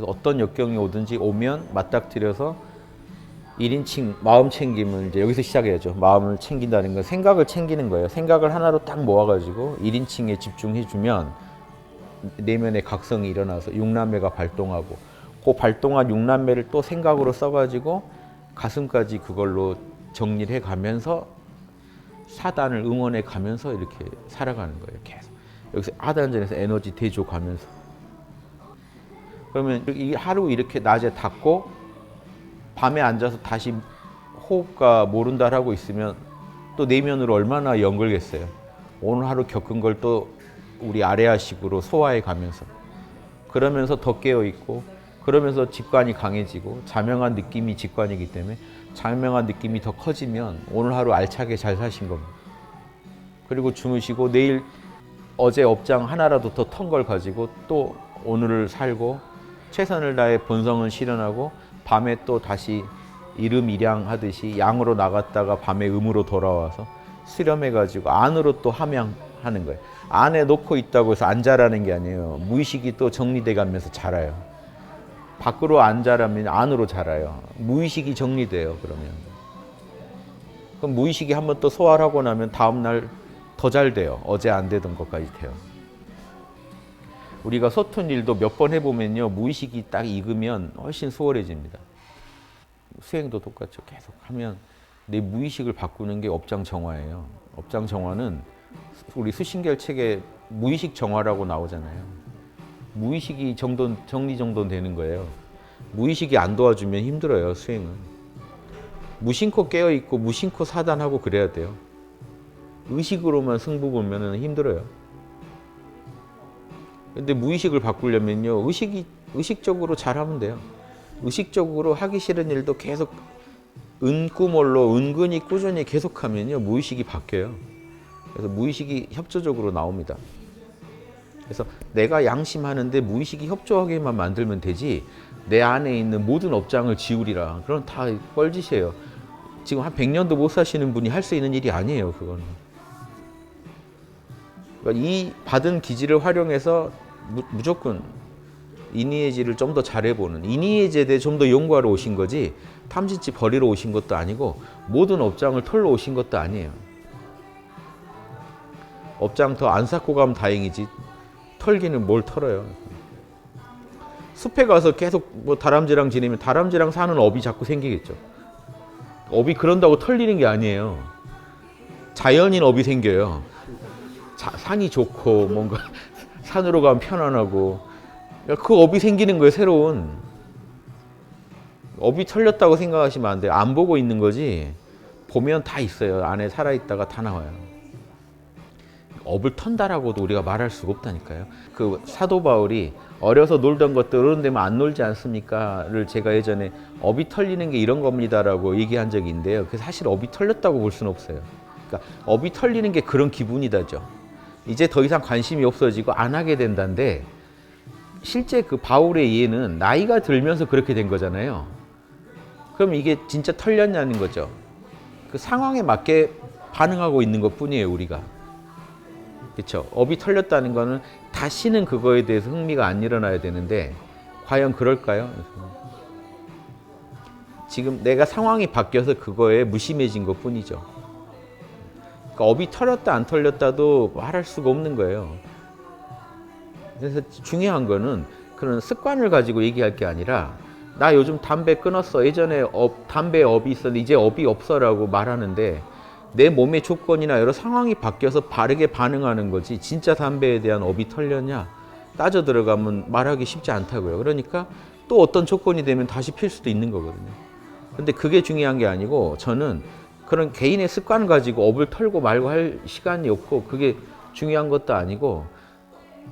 그래서 어떤 역경이 오든지 오면 맞닥뜨려서 1인칭 마음 챙김을 이제 여기서 시작해야죠. 마음을 챙긴다는 건 생각을 챙기는 거예요. 생각을 하나로 딱 모아가지고 1인칭에 집중해주면 내면의 각성이 일어나서 육남매가 발동하고 그 발동한 육남매를 또 생각으로 써가지고 가슴까지 그걸로 정리를 해가면서 사단을 응원해 가면서 이렇게 살아가는 거예요. 계속 여기서 하단전에서 에너지 대조 가면서 그러면 이 하루 이렇게 낮에 닫고 밤에 앉아서 다시 호흡과 모른다를 하고 있으면 또 내면으로 얼마나 연결겠어요. 오늘 하루 겪은 걸 또 우리 아래아식으로 소화해 가면서 그러면서 더 깨어 있고 그러면서 직관이 강해지고 자명한 느낌이 직관이기 때문에 자명한 느낌이 더 커지면 오늘 하루 알차게 잘 사신 겁니다. 그리고 주무시고 내일 어제 업장 하나라도 더 턴 걸 가지고 또 오늘을 살고 최선을 다해 본성을 실현하고 밤에 또 다시 이름이량 하듯이 양으로 나갔다가 밤에 음으로 돌아와서 수렴해 가지고 안으로 또 함양하는 거예요. 안에 놓고 있다고 해서 안 자라는 게 아니에요. 무의식이 또 정리돼 가면서 자라요. 밖으로 안 자라면 안으로 자라요. 무의식이 정리돼요. 그러면 그럼 무의식이 한번 또 소화를 하고 나면 다음 날 더 잘 돼요. 어제 안 되던 것까지 돼요. 우리가 서툰 일도 몇 번 해보면요 무의식이 딱 익으면 훨씬 수월해집니다. 수행도 똑같죠. 계속 하면 내 무의식을 바꾸는 게 업장 정화예요. 업장 정화는 우리 수신결 책에 무의식 정화라고 나오잖아요. 무의식이 정돈 정리 정돈 되는 거예요. 무의식이 안 도와주면 힘들어요 수행은. 무심코 깨어 있고 무심코 사단하고 그래야 돼요. 의식으로만 승부 보면은 힘들어요. 근데 무의식을 바꾸려면요 의식이 의식적으로 잘하면 돼요. 의식적으로 하기 싫은 일도 계속 은꾸몰로 은근히 꾸준히 계속하면요 무의식이 바뀌어요. 그래서 무의식이 협조적으로 나옵니다. 그래서 내가 양심하는데 무의식이 협조하게만 만들면 되지 내 안에 있는 모든 업장을 지우리라 그건 다 뻘짓이에요. 지금 한 100년도 못 사시는 분이 할 수 있는 일이 아니에요 그거는. 그러니까 이 받은 기지를 활용해서 무, 무조건 이니에지를 좀 더 잘해보는 이니에지에 대해 좀 더 연구하러 오신 거지 탐진치 버리러 오신 것도 아니고 모든 업장을 털러 오신 것도 아니에요. 업장 더 안 쌓고 가면 다행이지 털기는 뭘 털어요. 숲에 가서 계속 뭐 다람쥐랑 지내면 다람쥐랑 사는 업이 자꾸 생기겠죠. 업이 그런다고 털리는 게 아니에요. 자연인 업이 생겨요. 자, 산이 좋고 뭔가 산으로 가면 편안하고. 그 업이 생기는 거예요 새로운. 업이 털렸다고 생각하시면 안 돼요. 안 보고 있는 거지. 보면 다 있어요. 안에 살아있다가 다 나와요. 업을 턴다라고도 우리가 말할 수가 없다니까요. 그 사도 바울이 어려서 놀던 것들 어른 되면 안 놀지 않습니까를 제가 예전에 업이 털리는 게 이런 겁니다라고 얘기한 적이 있는데요. 그 사실 업이 털렸다고 볼 수는 없어요. 그러니까 업이 털리는 게 그런 기분이다죠 이제 더 이상 관심이 없어지고 안 하게 된다는데 실제 그 바울의 이해는 나이가 들면서 그렇게 된 거잖아요. 그럼 이게 진짜 털렸냐는 거죠. 그 상황에 맞게 반응하고 있는 것 뿐이에요, 우리가. 그렇죠. 업이 털렸다는 거는 다시는 그거에 대해서 흥미가 안 일어나야 되는데 과연 그럴까요? 지금 내가 상황이 바뀌어서 그거에 무심해진 것 뿐이죠. 그러니까 업이 털렸다 안 털렸다도 말할 수가 없는 거예요. 그래서 중요한 거는 그런 습관을 가지고 얘기할 게 아니라 나 요즘 담배 끊었어. 예전에 업, 담배 업이 있었는데 이제 업이 없어라고 말하는데 내 몸의 조건이나 여러 상황이 바뀌어서 바르게 반응하는 거지 진짜 담배에 대한 업이 털렸냐 따져 들어가면 말하기 쉽지 않다고요. 그러니까 또 어떤 조건이 되면 다시 필 수도 있는 거거든요. 근데 그게 중요한 게 아니고 저는 그런 개인의 습관 가지고 업을 털고 말고 할 시간이 없고 그게 중요한 것도 아니고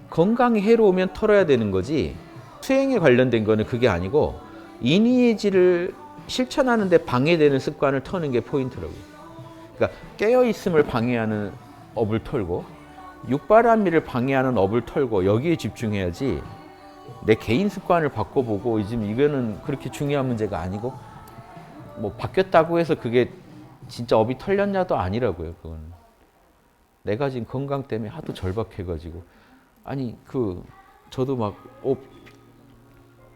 건강에 해로우면 털어야 되는 거지 수행에 관련된 거는 그게 아니고 이니에지를 실천하는데 방해되는 습관을 터는 게 포인트라고요. 그러니까 깨어 있음을 방해하는 업을 털고 육바람미를 방해하는 업을 털고 여기에 집중해야지 내 개인 습관을 바꿔보고 지금 이거는 그렇게 중요한 문제가 아니고 뭐 바뀌었다고 해서 그게 진짜 업이 털렸냐도 아니라고요. 그거는 내가 지금 건강 때문에 하도 절박해가지고 아니 그 저도 막업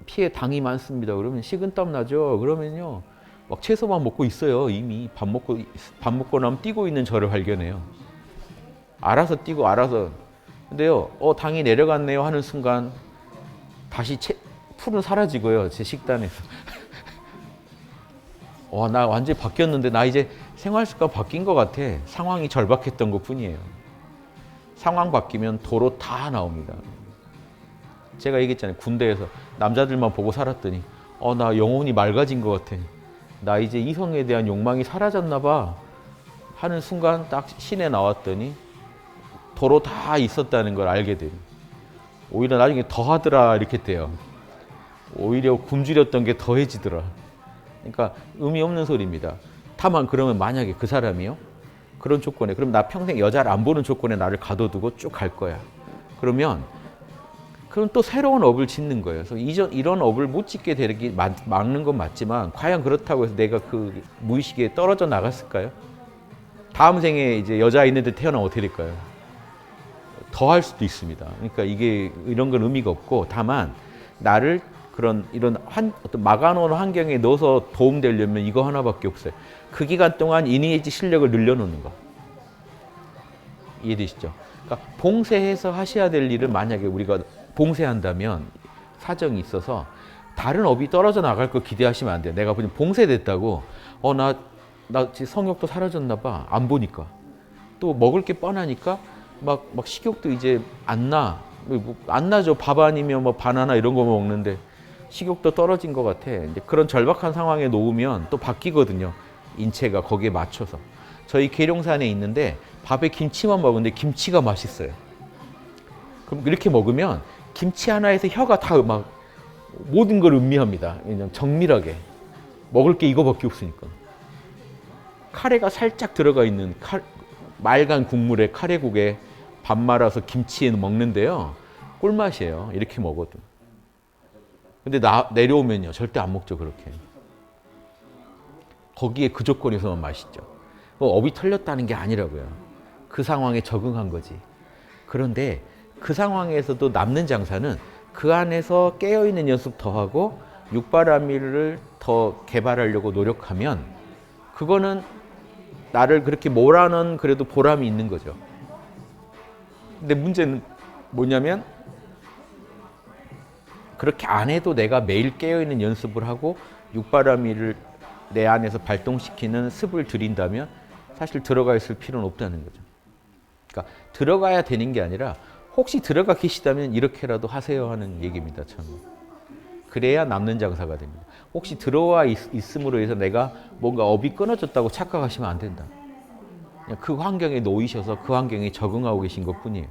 피에 당이 많습니다. 그러면 식은땀 나죠. 그러면요. 막 채소만 먹고 있어요. 이미 밥 먹고 밥 먹고 나면 뛰고 있는 저를 발견해요. 알아서 뛰고 알아서. 근데요. 어 당이 내려갔네요 하는 순간 다시 채, 풀은 사라지고요. 제 식단에서. 와, 나 완전히 바뀌었는데 나 이제 생활 습관 바뀐 것 같아. 상황이 절박했던 것 뿐이에요. 상황 바뀌면 도로 다 나옵니다. 제가 얘기했잖아요. 군대에서 남자들만 보고 살았더니 어, 나 영혼이 맑아진 것 같아. 나 이제 이성에 대한 욕망이 사라졌나 봐. 하는 순간 딱 시내 나왔더니 도로 다 있었다는 걸 알게 돼요. 오히려 나중에 더 하더라 이렇게 돼요. 오히려 굶주렸던 게 더해지더라. 그러니까 의미 없는 소리입니다. 다만 그러면 만약에 그 사람이요 그런 조건에 그럼 나 평생 여자를 안 보는 조건에 나를 가둬두고 쭉 갈 거야. 그러면 그럼 또 새로운 업을 짓는 거예요. 그래서 이전 이런 업을 못 짓게 되기 막- 막는 건 맞지만 과연 그렇다고 해서 내가 그 무의식에 떨어져 나갔을까요? 다음 생에 이제 여자 있는데 태어나면 어떻게 될까요? 더 할 수도 있습니다. 그러니까 이게 이런 건 의미가 없고 다만 나를 그런 이런 한 어떤 막아놓은 환경에 넣어서 도움되려면 이거 하나밖에 없어요. 그 기간 동안 이니에지 실력을 늘려놓는 거. 이해되시죠? 그러니까 봉쇄해서 하셔야 될 일을 만약에 우리가 봉쇄한다면 사정이 있어서 다른 업이 떨어져 나갈 거 기대하시면 안 돼요. 내가 그냥 봉쇄됐다고 어 나 나 지금 성욕도 사라졌나 봐. 안 보니까. 또 먹을 게 뻔하니까 막, 막 식욕도 이제 안 나. 뭐안 나죠. 밥 아니면 뭐 바나나 이런 거 먹는데 식욕도 떨어진 것 같아. 이제 그런 절박한 상황에 놓으면 또 바뀌거든요. 인체가 거기에 맞춰서. 저희 계룡산에 있는데 밥에 김치만 먹는데 김치가 맛있어요. 그럼 이렇게 먹으면 김치 하나에서 혀가 다 막 모든 걸 음미합니다. 그냥 정밀하게. 먹을 게 이거밖에 없으니까. 카레가 살짝 들어가 있는 카, 맑은 국물에 카레국에 밥 말아서 김치에 먹는데요. 꿀맛이에요. 이렇게 먹어도. 근데 나, 내려오면요. 절대 안 먹죠. 그렇게. 거기에 그 조건에서만 맛있죠. 뭐 업이 털렸다는 게 아니라고요. 그 상황에 적응한 거지. 그런데 그 상황에서도 남는 장사는 그 안에서 깨어있는 연습 더 하고 육바라밀을 더 개발하려고 노력하면 그거는 나를 그렇게 몰아넣은 그래도 보람이 있는 거죠. 근데 문제는 뭐냐면 그렇게 안 해도 내가 매일 깨어있는 연습을 하고 육바라밀을 내 안에서 발동시키는 습을 들인다면 사실 들어가 있을 필요는 없다는 거죠. 그러니까 들어가야 되는 게 아니라 혹시 들어가 계시다면 이렇게라도 하세요 하는 얘기입니다. 참. 그래야 남는 장사가 됩니다. 혹시 들어와 있, 있음으로 해서 내가 뭔가 업이 끊어졌다고 착각하시면 안 된다. 그 환경에 놓이셔서 그 환경에 적응하고 계신 것 뿐이에요.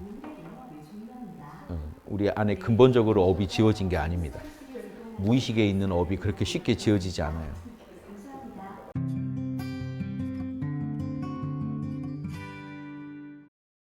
어, 우리 안에 근본적으로 업이 지워진 게 아닙니다. 무의식에 있는 업이 그렇게 쉽게 지워지지 않아요.